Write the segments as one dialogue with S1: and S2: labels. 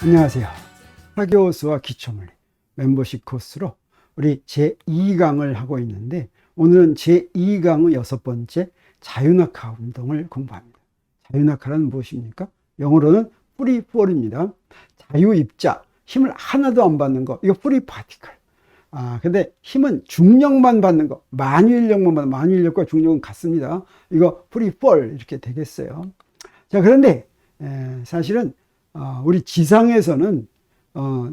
S1: 안녕하세요. 학교수와 기초물리 멤버십 코스로 우리 제2강을 하고 있는데 오늘은 제2강의 여섯 번째 자유낙하 운동을 공부합니다. 자유낙하란 무엇입니까? 영어로는 프리 폴입니다. 자유입자, 힘을 하나도 안 받는 거, 이거 프리 파티클. 아, 근데 힘은 중력만 받는 거, 만유인력만 받는 만유인력과 중력은 같습니다. 이거 프리 폴 이렇게 되겠어요. 자, 그런데 에, 사실은 어, 우리 지상에서는 어,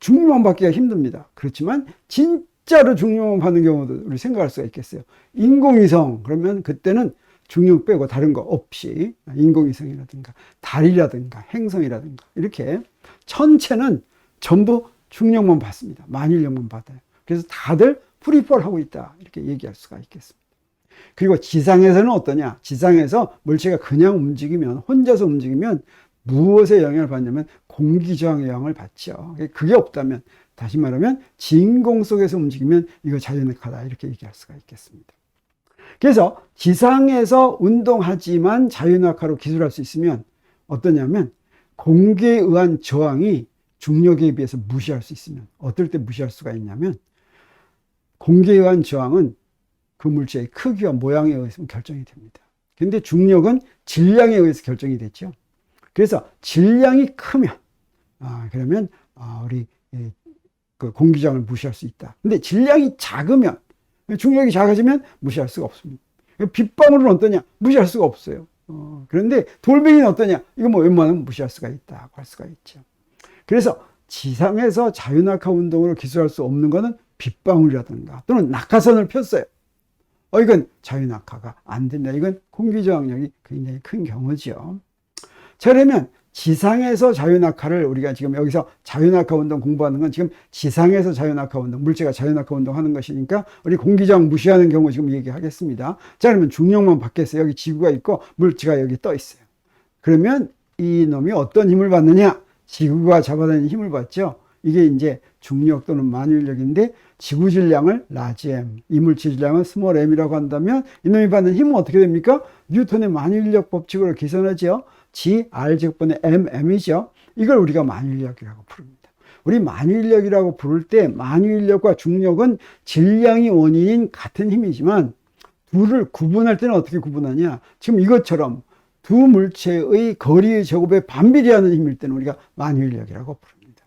S1: 중력만 받기가 힘듭니다. 그렇지만 진짜로 중력만 받는 경우도 우리 생각할 수가 있겠어요. 인공위성 그러면 그때는 중력 빼고 다른 거 없이 인공위성이라든가 달이라든가 행성이라든가 이렇게 천체는 전부 중력만 받습니다. 만일력만 받아요. 그래서 다들 프리폴 하고 있다 이렇게 얘기할 수가 있겠습니다. 그리고 지상에서는 어떠냐? 지상에서 물체가 그냥 움직이면 혼자서 움직이면 무엇에 영향을 받냐면 공기 저항의 영향을 받죠. 그게 없다면 다시 말하면 진공 속에서 움직이면 이거 자연낙하다 이렇게 얘기할 수가 있겠습니다. 그래서 지상에서 운동하지만 자연낙하로 기술할 수 있으면 어떠냐면 공기에 의한 저항이 중력에 비해서 무시할 수 있으면 어떨 때 무시할 수가 있냐면 공기에 의한 저항은 그 물체의 크기와 모양에 의해서 결정이 됩니다. 근데 중력은 질량에 의해서 결정이 됐죠. 그래서 질량이 크면 아, 그러면 아, 우리 예, 그 공기장을 무시할 수 있다. 근데 질량이 작으면 중력이 작아지면 무시할 수가 없습니다. 빗방울은 어떠냐? 무시할 수가 없어요. 어, 그런데 돌멩이는 어떠냐? 이거 뭐 웬만하면 무시할 수가 있다고 할 수가 있죠. 그래서 지상에서 자유낙하 운동으로 기술할 수 없는 것은 빗방울이라든가 또는 낙하선을 폈어요. 어, 이건 자유낙하가 안 된다. 이건 공기저항력이 굉장히 큰 경우죠. 자, 그러면 지상에서 자유낙하를 우리가 지금 여기서 자유낙하 운동 공부하는 건 지금 지상에서 자유낙하 운동, 물체가 자유낙하 운동 하는 것이니까 우리 공기저항 무시하는 경우 지금 얘기하겠습니다. 자, 그러면 중력만 받겠어요. 여기 지구가 있고 물체가 여기 떠 있어요. 그러면 이 놈이 어떤 힘을 받느냐? 지구가 잡아다니는 힘을 받죠. 이게 이제 중력 또는 만유인력인데 지구 질량을 라지 m, 이물체 질량을 스몰 m이라고 한다면 이놈이 받는 힘은 어떻게 됩니까? 뉴턴의 만유인력 법칙으로 계산하죠. R 제곱분의 M, M이죠. 이걸 우리가 만유인력이라고 부릅니다. 우리 만유인력이라고 부를 때 만유인력과 중력은 질량이 원인인 같은 힘이지만 둘을 구분할 때는 어떻게 구분하냐? 지금 이것처럼 두 물체의 거리의 제곱에 반비례하는 힘일 때는 우리가 만유인력이라고 부릅니다.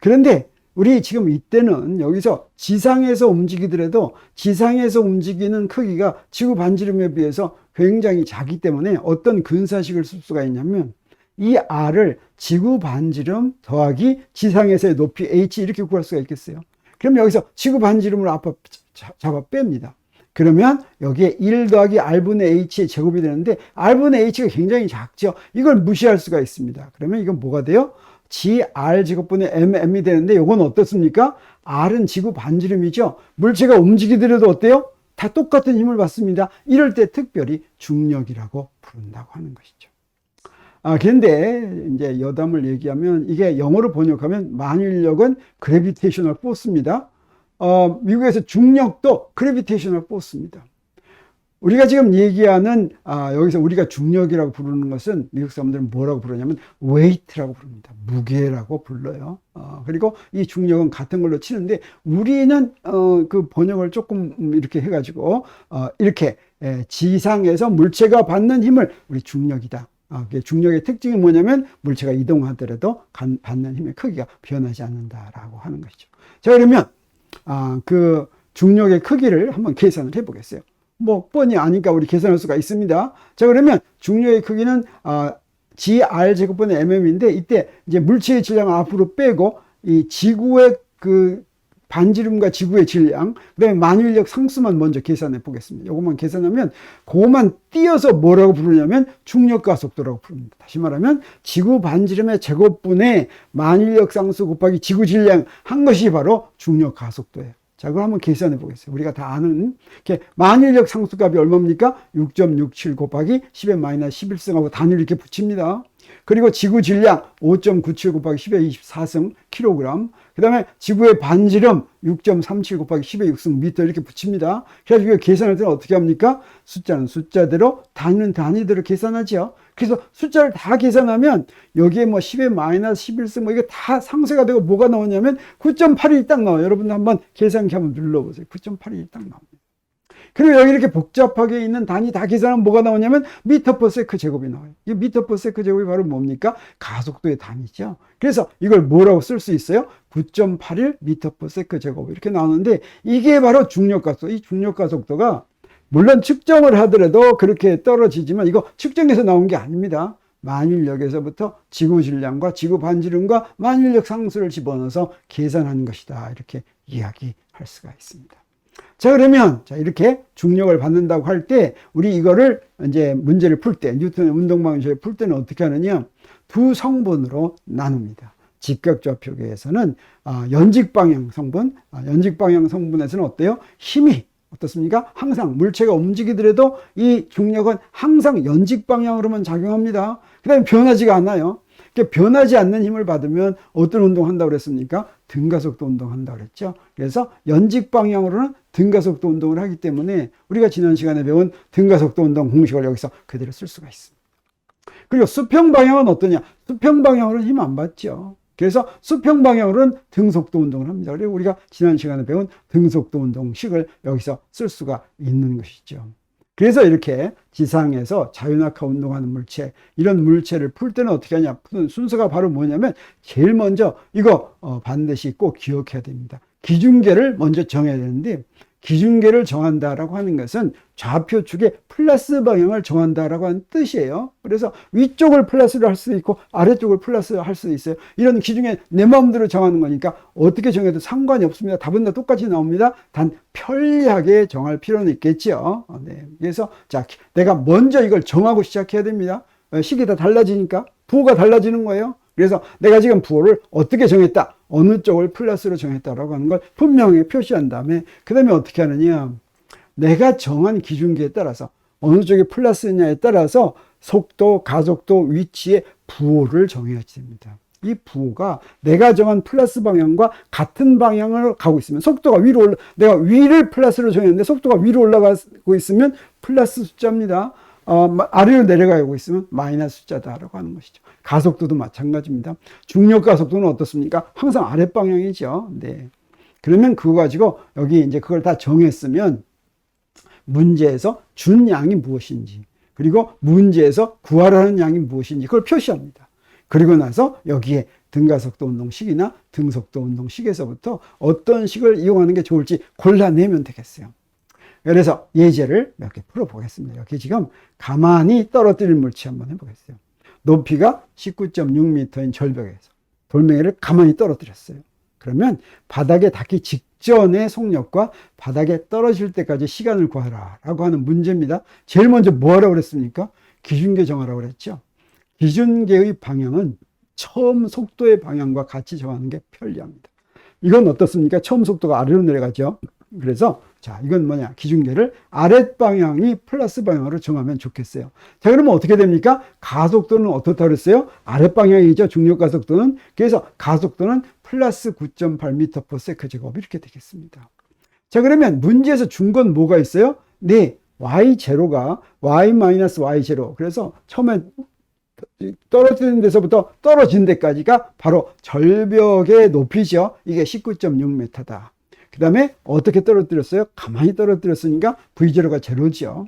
S1: 그런데 우리 지금 이때는 여기서 지상에서 움직이더라도 지상에서 움직이는 크기가 지구 반지름에 비해서 굉장히 작기 때문에 어떤 근사식을 쓸 수가 있냐면 이 R을 지구 반지름 더하기 지상에서의 높이 H 이렇게 구할 수가 있겠어요. 그럼 여기서 지구 반지름을 앞에 잡아 뺍니다. 그러면 여기에 1 더하기 R분의 H의 제곱이 되는데 R분의 H가 굉장히 작죠. 이걸 무시할 수가 있습니다. 그러면 이건 뭐가 돼요? GR 제곱분의 MM이 되는데 이건 어떻습니까? R은 지구 반지름이죠. 물체가 움직이더라도 어때요? 다 똑같은 힘을 받습니다. 이럴 때 특별히 중력이라고 부른다고 하는 것이죠. 아, 그런데 이제 여담을 얘기하면 이게 영어로 번역하면 만일력은 그래비테이셔널 포스입니다. 어, 미국에서 중력도 그래비테이셔널 포스입니다. 우리가 지금 얘기하는 아, 여기서 우리가 중력이라고 부르는 것은 미국 사람들은 뭐라고 부르냐면 웨이트라고 부릅니다. 무게라고 불러요. 어, 그리고 이 중력은 같은 걸로 치는데 우리는 어, 그 번역을 조금 이렇게 해가지고 어, 이렇게 에, 지상에서 물체가 받는 힘을 우리 중력이다. 어, 중력의 특징이 뭐냐면 물체가 이동하더라도 간, 받는 힘의 크기가 변하지 않는다라고 하는 것이죠. 자 그러면 아, 그 중력의 크기를 한번 계산을 해보겠어요. 뭐 뻔히 아니까 우리 계산할 수가 있습니다. 자 그러면 중력의 크기는 아, gr 제곱분의 mm인데 이때 이제 물체의 질량을 앞으로 빼고 이 지구의 그 반지름과 지구의 질량, 그다음에 만유인력 상수만 먼저 계산해 보겠습니다. 이것만 계산하면 그것만 띄어서 뭐라고 부르냐면 중력 가속도라고 부릅니다. 다시 말하면 지구 반지름의 제곱분의 만유인력 상수 곱하기 지구 질량 한 것이 바로 중력 가속도예요. 자, 그걸 한번 계산해 보겠습니다. 우리가 다 아는 이렇게 만일력 상수값이 얼마입니까? 6.67 곱하기 10의 마이너스 11승하고 단위를 이렇게 붙입니다. 그리고 지구 질량 5.97 곱하기 10의 24승 킬로그램. 그 다음에 지구의 반지름 6.37 곱하기 10의 6승 미터 이렇게 붙입니다. 그래서 이거 계산할 때는 어떻게 합니까? 숫자는 숫자대로, 단위는 단위대로 계산하죠. 그래서 숫자를 다 계산하면 여기에 뭐 10의 마이너스 11승 뭐 이게 다 상쇄가 되고 뭐가 나오냐면 9.81이 딱 나와요. 여러분 한번 계산기 한번 눌러보세요. 9.81이 딱 나옵니다. 그리고 여기 이렇게 복잡하게 있는 단위 다 계산하면 뭐가 나오냐면 미터 퍼 세크 제곱이 나와요. 이 미터 퍼 세크 제곱이 바로 뭡니까? 가속도의 단위죠. 그래서 이걸 뭐라고 쓸 수 있어요? 9.81 미터 퍼 세크 제곱 이렇게 나오는데 이게 바로 중력 가속도. 이 중력 가속도가 물론 측정을 하더라도 그렇게 떨어지지만 이거 측정해서 나온 게 아닙니다. 만일력에서부터 지구 질량과 지구 반지름과 만일력 상수를 집어넣어서 계산한 것이다. 이렇게 이야기할 수가 있습니다. 자, 그러면, 자, 이렇게 중력을 받는다고 할 때, 우리 이거를 이제 문제를 풀 때, 뉴턴의 운동 방식을 풀 때는 어떻게 하느냐? 두 성분으로 나눕니다. 직각좌표계에서는 아, 연직방향 성분, 아, 연직방향 성분에서는 어때요? 힘이 어떻습니까? 항상 물체가 움직이더라도 이 중력은 항상 연직 방향으로만 작용합니다. 그 다음에 변하지가 않아요. 그러니까 변하지 않는 힘을 받으면 어떤 운동 한다고 그랬습니까? 등가속도 운동 한다고 그랬죠. 그래서 연직 방향으로는 등가속도 운동을 하기 때문에 우리가 지난 시간에 배운 등가속도 운동 공식을 여기서 그대로 쓸 수가 있습니다. 그리고 수평 방향은 어떠냐? 수평 방향으로는 힘 안 받죠. 그래서 수평 방향으로는 등속도 운동을 합니다. 그리고 우리가 지난 시간에 배운 등속도 운동식을 여기서 쓸 수가 있는 것이죠. 그래서 이렇게 지상에서 자유낙하 운동하는 물체, 이런 물체를 풀 때는 어떻게 하냐? 푸는 순서가 바로 뭐냐면 제일 먼저 이거 어, 반드시 꼭 기억해야 됩니다. 기준계를 먼저 정해야 되는데 기준계를 정한다라고 하는 것은 좌표 축의 플러스 방향을 정한다라고 하는 뜻이에요. 그래서 위쪽을 플러스로 할 수도 있고 아래쪽을 플러스로 할 수도 있어요. 이런 기준에 내 마음대로 정하는 거니까 어떻게 정해도 상관이 없습니다. 답은 다 똑같이 나옵니다. 단 편리하게 정할 필요는 있겠죠. 네. 그래서 자, 내가 먼저 이걸 정하고 시작해야 됩니다. 어, 식이 다 달라지니까 부호가 달라지는 거예요. 그래서 내가 지금 부호를 어떻게 정했다. 어느 쪽을 플러스로 정했다라고 하는 걸 분명히 표시한 다음에 그 다음에 어떻게 하느냐. 내가 정한 기준기에 따라서 어느 쪽이 플러스냐에 따라서 속도, 가속도, 위치의 부호를 정해야 됩니다. 이 부호가 내가 정한 플러스 방향과 같은 방향을 가고 있으면 속도가 위로 올라 내가 위를 플러스로 정했는데 속도가 위로 올라가고 있으면 플러스 숫자입니다. 어, 아래로 내려가고 있으면 마이너스 숫자다라고 하는 것이죠. 가속도도 마찬가지입니다. 중력 가속도는 어떻습니까? 항상 아래 방향이죠. 네. 그러면 그거 가지고 여기 이제 그걸 다 정했으면 문제에서 준 양이 무엇인지 그리고 문제에서 구하라는 양이 무엇인지 그걸 표시합니다. 그리고 나서 여기에 등가속도 운동식이나 등속도 운동식에서부터 어떤 식을 이용하는 게 좋을지 골라내면 되겠어요. 그래서 예제를 몇 개 풀어보겠습니다. 여기 지금 가만히 떨어뜨릴 물체 한번 해보겠어요. 높이가 19.6m인 절벽에서 돌멩이를 가만히 떨어뜨렸어요. 그러면 바닥에 닿기 직전의 속력과 바닥에 떨어질 때까지 시간을 구하라 라고 하는 문제입니다. 제일 먼저 뭐 하라고 그랬습니까? 기준계 정하라고 그랬죠. 기준계의 방향은 처음 속도의 방향과 같이 정하는 게 편리합니다. 이건 어떻습니까? 처음 속도가 아래로 내려가죠. 그래서 자, 이건 뭐냐? 기준계를 아랫 방향이 플러스 방향으로 정하면 좋겠어요. 자, 그러면 어떻게 됩니까? 가속도는 어떻다 그랬어요? 아랫 방향이죠. 중력 가속도는. 그래서 가속도는 플러스 9.8m per s 제곱 이렇게 되겠습니다. 자, 그러면 문제에서 준 건 뭐가 있어요? 네, y0가 y-y0. 그래서 처음에 떨어지는 데서부터 떨어진 데까지가 바로 절벽의 높이죠. 이게 19.6m다. 그 다음에 어떻게 떨어뜨렸어요? 가만히 떨어뜨렸으니까 V0가 제로죠.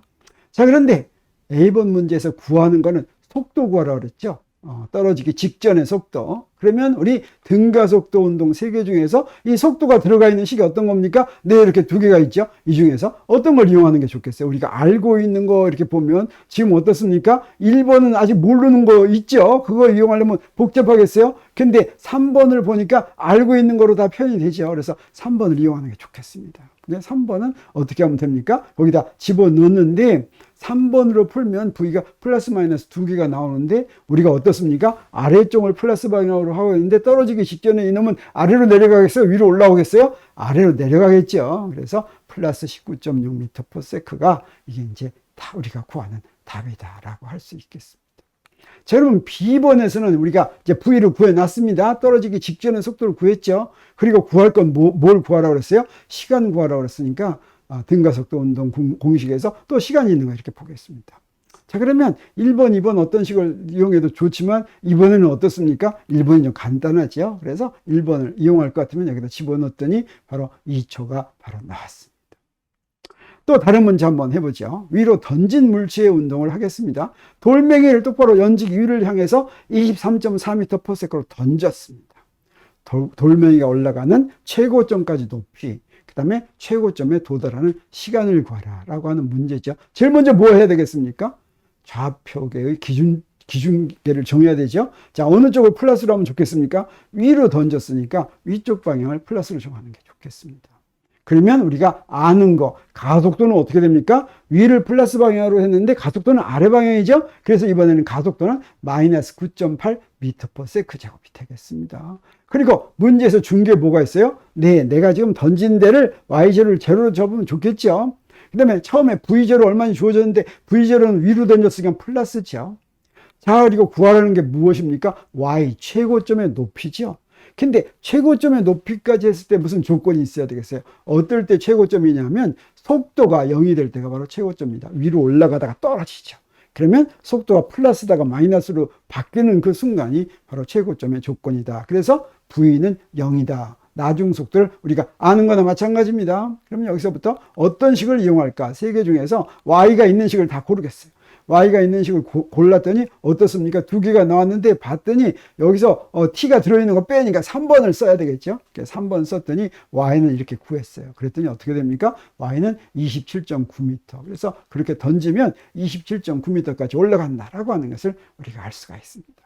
S1: 자, 그런데 A번 문제에서 구하는 거는 속도 구하라 그랬죠. 어, 떨어지기 직전의 속도. 그러면 우리 등가 속도 운동 세 개 중에서 이 속도가 들어가 있는 식이 어떤 겁니까? 네, 이렇게 두 개가 있죠. 이 중에서 어떤 걸 이용하는 게 좋겠어요? 우리가 알고 있는 거 이렇게 보면 지금 어떻습니까? 1번은 아직 모르는 거 있죠? 그거 이용하려면 복잡하겠어요? 근데 3번을 보니까 알고 있는 거로 다 표현이 되죠. 그래서 3번을 이용하는 게 좋겠습니다. 근데 3번은 어떻게 하면 됩니까? 거기다 집어넣는데 3번으로 풀면 V가 플러스 마이너스 두 개가 나오는데 우리가 어떻습니까? 아래쪽을 플러스 방향으로 하고 있는데 떨어지기 직전에 이놈은 아래로 내려가겠어요? 위로 올라오겠어요? 아래로 내려가겠죠. 그래서 플러스 19.6m per sec가 이게 이제 다 우리가 구하는 답이다라고 할 수 있겠습니다. 자, 여러분, B번에서는 우리가 이제 V를 구해놨습니다. 떨어지기 직전의 속도를 구했죠. 그리고 구할 건 뭐, 뭘 구하라고 그랬어요? 시간 구하라고 그랬으니까 아, 등가속도 운동 공식에서 또 시간이 있는 거 이렇게 보겠습니다. 자, 그러면 1번, 2번 어떤 식을 이용해도 좋지만 이번에는 어떻습니까? 1번이 좀 간단하죠. 그래서 1번을 이용할 것 같으면 여기다 집어넣었더니 바로 2초가 바로 나왔습니다. 또 다른 문제 한번 해보죠. 위로 던진 물체의 운동을 하겠습니다. 돌멩이를 똑바로 연직 위를 향해서 23.4m/s로 던졌습니다. 돌, 돌멩이가 올라가는 최고점까지 높이, 그 다음에 최고점에 도달하는 시간을 구하라 라고 하는 문제죠. 제일 먼저 뭐 해야 되겠습니까? 좌표계의 기준 기준계를 정해야 되죠. 자, 어느 쪽을 플러스로 하면 좋겠습니까? 위로 던졌으니까 위쪽 방향을 플러스로 정하는 게 좋겠습니다. 그러면 우리가 아는 거, 가속도는 어떻게 됩니까? 위를 플러스 방향으로 했는데 가속도는 아래 방향이죠? 그래서 이번에는 가속도는 마이너스 9.8 미터 퍼 세크 제곱이 되겠습니다. 그리고 문제에서 준 게 뭐가 있어요? 네, 내가 지금 던진 데를 y0를 제로로 접으면 좋겠죠? 그 다음에 처음에 v0 얼마나 주어졌는데 v0는 위로 던졌으니까 플러스죠. 자, 그리고 구하라는 게 무엇입니까? y 최고점의 높이죠. 근데 최고점의 높이까지 했을 때 무슨 조건이 있어야 되겠어요? 어떨 때 최고점이냐면 속도가 0이 될 때가 바로 최고점입니다. 위로 올라가다가 떨어지죠. 그러면 속도가 플러스다가 마이너스로 바뀌는 그 순간이 바로 최고점의 조건이다. 그래서 V는 0이다. 나중 속도를 우리가 아는 거나 마찬가지입니다. 그러면 여기서부터 어떤 식을 이용할까? 세 개 중에서 Y가 있는 식을 다 고르겠어요. Y가 있는 식을 고, 골랐더니 어떻습니까? 두 개가 나왔는데 봤더니 여기서 어, T가 들어있는 거 빼니까 3번을 써야 되겠죠? 3번 썼더니 Y는 이렇게 구했어요. 그랬더니 어떻게 됩니까? Y는 27.9m. 그래서 그렇게 던지면 27.9m까지 올라간다라고 하는 것을 우리가 알 수가 있습니다.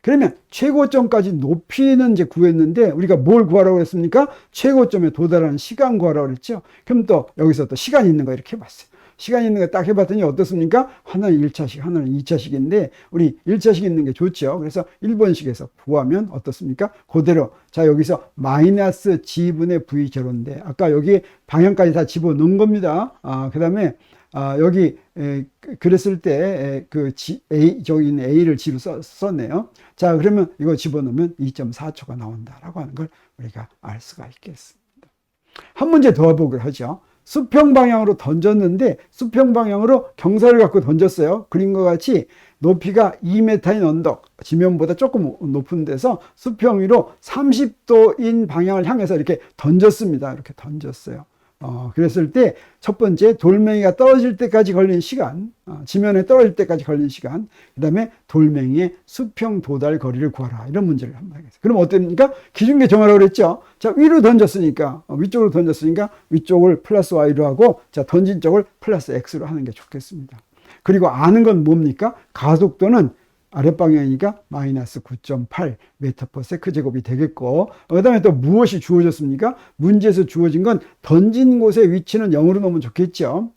S1: 그러면 최고점까지 높이는 이제 구했는데 우리가 뭘 구하라고 했습니까? 최고점에 도달하는 시간 구하라고 그랬죠. 그럼 또 여기서 또 시간 있는 거 이렇게 봤어요. 시간 있는 거 딱 해봤더니 어떻습니까? 하나는 1차식, 하나는 2차식인데 우리 1차식 있는 게 좋죠. 그래서 1번식에서 구하면 어떻습니까? 그대로 자 여기서 마이너스 g분의 v0인데 아까 여기 방향까지 다 집어넣은 겁니다. 아, 그 다음에 아, 여기 에, 그랬을 때 그 a 저기 a를 g로 써, 썼네요. 자 그러면 이거 집어넣으면 2.4초가 나온다라고 하는 걸 우리가 알 수가 있겠습니다. 한 문제 더 보기로 하죠. 수평 방향으로 던졌는데 수평 방향으로 경사를 갖고 던졌어요. 그림과 같이 높이가 2m인 언덕, 지면보다 조금 높은 데서 수평 위로 30도인 방향을 향해서 이렇게 던졌습니다. 이렇게 던졌어요. 어, 그랬을 때 첫 번째 돌멩이가 떨어질 때까지 걸린 시간, 어, 지면에 떨어질 때까지 걸린 시간, 그 다음에 돌멩이의 수평 도달 거리를 구하라. 이런 문제를 한번 하겠습니다. 그럼 어떻습니까? 기준계 정하라고 그랬죠? 자, 위로 던졌으니까, 어, 위쪽으로 던졌으니까 위쪽을 플러스 Y로 하고, 자, 던진 쪽을 플러스 X로 하는 게 좋겠습니다. 그리고 아는 건 뭡니까? 가속도는 아랫방향이니까 마이너스 9.8 메터 퍼 세크 제곱이 되겠고 그 다음에 또 무엇이 주어졌습니까? 문제에서 주어진 건 던진 곳의 위치는 0으로 놓으면 좋겠죠.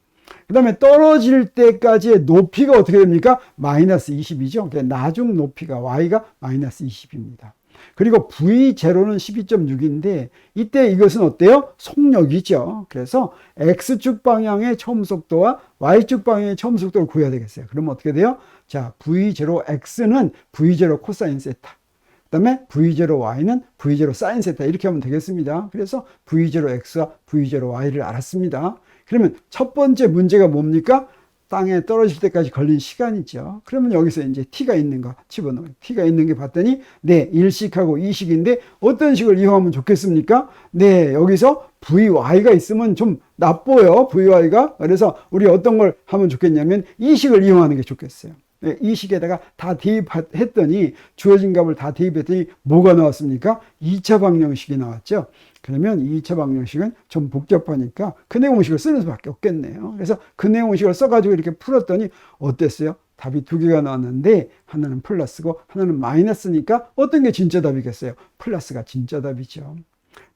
S1: 그 다음에 떨어질 때까지의 높이가 어떻게 됩니까? 마이너스 20이죠. 나중 높이가 y가 마이너스 20입니다. 그리고 V0는 12.6인데 이때 이것은 어때요? 속력이죠. 그래서 X축 방향의 처음 속도와 Y축 방향의 처음 속도를 구해야 되겠어요. 그러면 어떻게 돼요? 자, V0X는 V0 코사인 세타. 그 다음에 V0Y는 V0 사인 세타. 이렇게 하면 되겠습니다. 그래서 V0X와 V0Y를 알았습니다. 그러면 첫 번째 문제가 뭡니까? 땅에 떨어질 때까지 걸린 시간이죠. 그러면 여기서 이제 t가 있는 거 집어넣어요. t가 있는 게 봤더니 네, 1식하고 2식인데 어떤 식을 이용하면 좋겠습니까? 네, 여기서 vy가 있으면 좀 나빠요. vy가. 그래서 우리 어떤 걸 하면 좋겠냐면 이식을 이용하는 게 좋겠어요. 네, 이 식에다가 다 대입했더니 주어진 값을 다 대입했더니 뭐가 나왔습니까? 2차 방정식이 나왔죠. 그러면 2차 방정식은 좀 복잡하니까 그 내용식을 쓰는 수밖에 없겠네요. 그래서 그 내용식을 써가지고 이렇게 풀었더니 어땠어요? 답이 두 개가 나왔는데 하나는 플러스고 하나는 마이너스니까 어떤 게 진짜 답이겠어요? 플러스가 진짜 답이죠.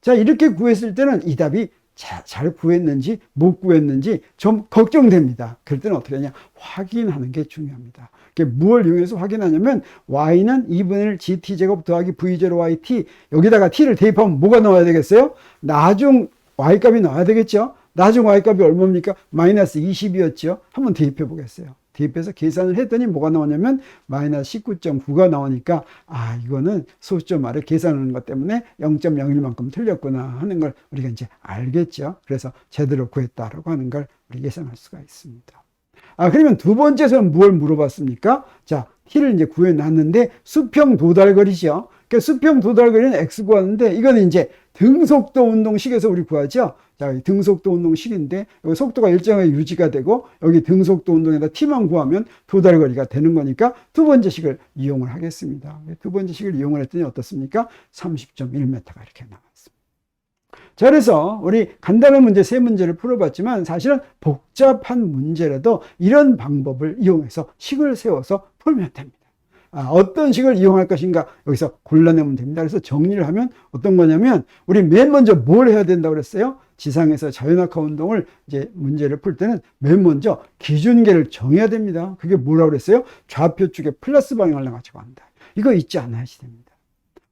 S1: 자 이렇게 구했을 때는 이 답이 자, 잘 구했는지 못 구했는지 좀 걱정됩니다. 그럴 때는 어떻게 하냐? 확인하는 게 중요합니다. 무엇을 이용해서 확인하냐면 y는 2분의 1 gt제곱 더하기 v0yt 여기다가 t를 대입하면 뭐가 나와야 되겠어요? 나중 y값이 나와야 되겠죠? 나중 y값이 얼마입니까? 마이너스 20이었죠? 한번 대입해 보겠어요. 대입해서 계산을 했더니 뭐가 나오냐면 마이너스 19.9가 나오니까 아 이거는 소수점 아래 계산하는 것 때문에 0.01만큼 틀렸구나 하는 걸 우리가 이제 알겠죠. 그래서 제대로 구했다라고 하는 걸 우리 예상할 수가 있습니다. 아, 그러면 두 번째에서는 뭘 물어봤습니까? 자, t를 이제 구해놨는데 수평 도달거리죠. 그 수평 도달거리는 x 구하는데 이거는 이제 등속도 운동식에서 우리 구하죠. 자, 이 등속도 운동식인데 여기 속도가 일정하게 유지가 되고 여기 등속도 운동에다 t만 구하면 도달거리가 되는 거니까 두 번째 식을 이용을 하겠습니다. 두 번째 식을 이용을 했더니 어떻습니까? 30.1m가 이렇게 나왔습니다. 자, 그래서 우리 간단한 문제 세 문제를 풀어봤지만 사실은 복잡한 문제라도 이런 방법을 이용해서 식을 세워서 풀면 됩니다. 아, 어떤 식을 이용할 것인가 여기서 골라내면 됩니다. 그래서 정리를 하면 어떤 거냐면 우리 맨 먼저 뭘 해야 된다고 그랬어요? 지상에서 자연학화 운동을 이제 문제를 풀 때는 맨 먼저 기준계를 정해야 됩니다. 그게 뭐라고 그랬어요? 좌표 쪽에 플러스 방향을 가지고 한다. 이거 잊지 않아야 됩니다.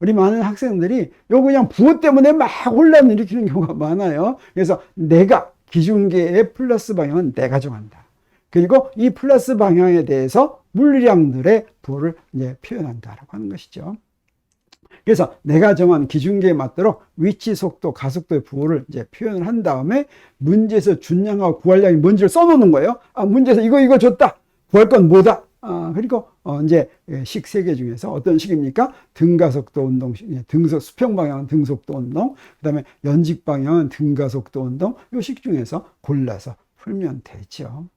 S1: 우리 많은 학생들이 요 그냥 부호 때문에 막 혼란을 일으키는 경우가 많아요. 그래서 내가 기준계의 플러스 방향은 내가 정한다. 그리고 이 플러스 방향에 대해서 물량들의 부호를 이제 표현한다라고 하는 것이죠. 그래서 내가 정한 기준계에 맞도록 위치, 속도, 가속도의 부호를 이제 표현을 한 다음에 문제에서 준량하고 구할량이 뭔지를 써놓는 거예요. 아, 문제에서 이거, 이거 줬다. 구할 건 뭐다. 아, 그리고 어, 이제 식 세 개 중에서 어떤 식입니까? 등가속도 운동, 예, 등속, 수평 방향은 등속도 운동, 그 다음에 연직 방향은 등가속도 운동, 요 식 중에서 골라서 풀면 되죠.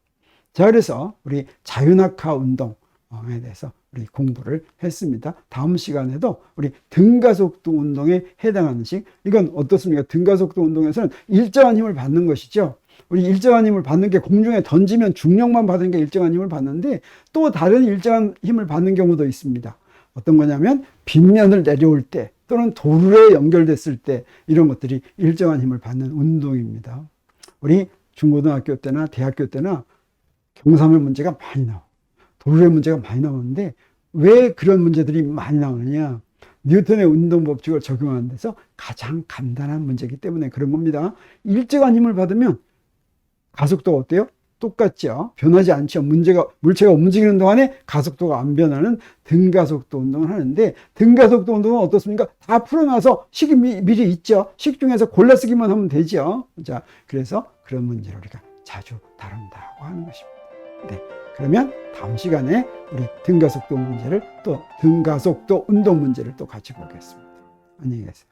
S1: 자, 그래서 우리 자윤학화 운동에 대해서 우리 공부를 했습니다. 다음 시간에도 우리 등가속도 운동에 해당하는 식, 이건 어떻습니까? 등가속도 운동에서는 일정한 힘을 받는 것이죠. 우리 일정한 힘을 받는 게 공중에 던지면 중력만 받는 게 일정한 힘을 받는데 또 다른 일정한 힘을 받는 경우도 있습니다. 어떤 거냐면 빗면을 내려올 때 또는 도로에 연결됐을 때 이런 것들이 일정한 힘을 받는 운동입니다. 우리 중고등학교 때나 대학교 때나 경사면 문제가 많이 나와. 도로의 문제가 많이 나오는데 왜 그런 문제들이 많이 나오느냐? 뉴턴의 운동 법칙을 적용하는 데서 가장 간단한 문제이기 때문에 그런 겁니다. 일정한 힘을 받으면 가속도가 어때요? 똑같죠. 변하지 않죠. 문제가, 물체가 움직이는 동안에 가속도가 안 변하는 등가속도 운동을 하는데, 등가속도 운동은 어떻습니까? 다 풀어놔서 식이 미, 미리 있죠. 식 중에서 골라 쓰기만 하면 되죠. 자, 그래서 그런 문제를 우리가 자주 다룬다고 하는 것입니다. 네. 그러면 다음 시간에 우리 등가속도 문제를 또 등가속도 운동 문제를 또 같이 보겠습니다. 안녕히 계세요.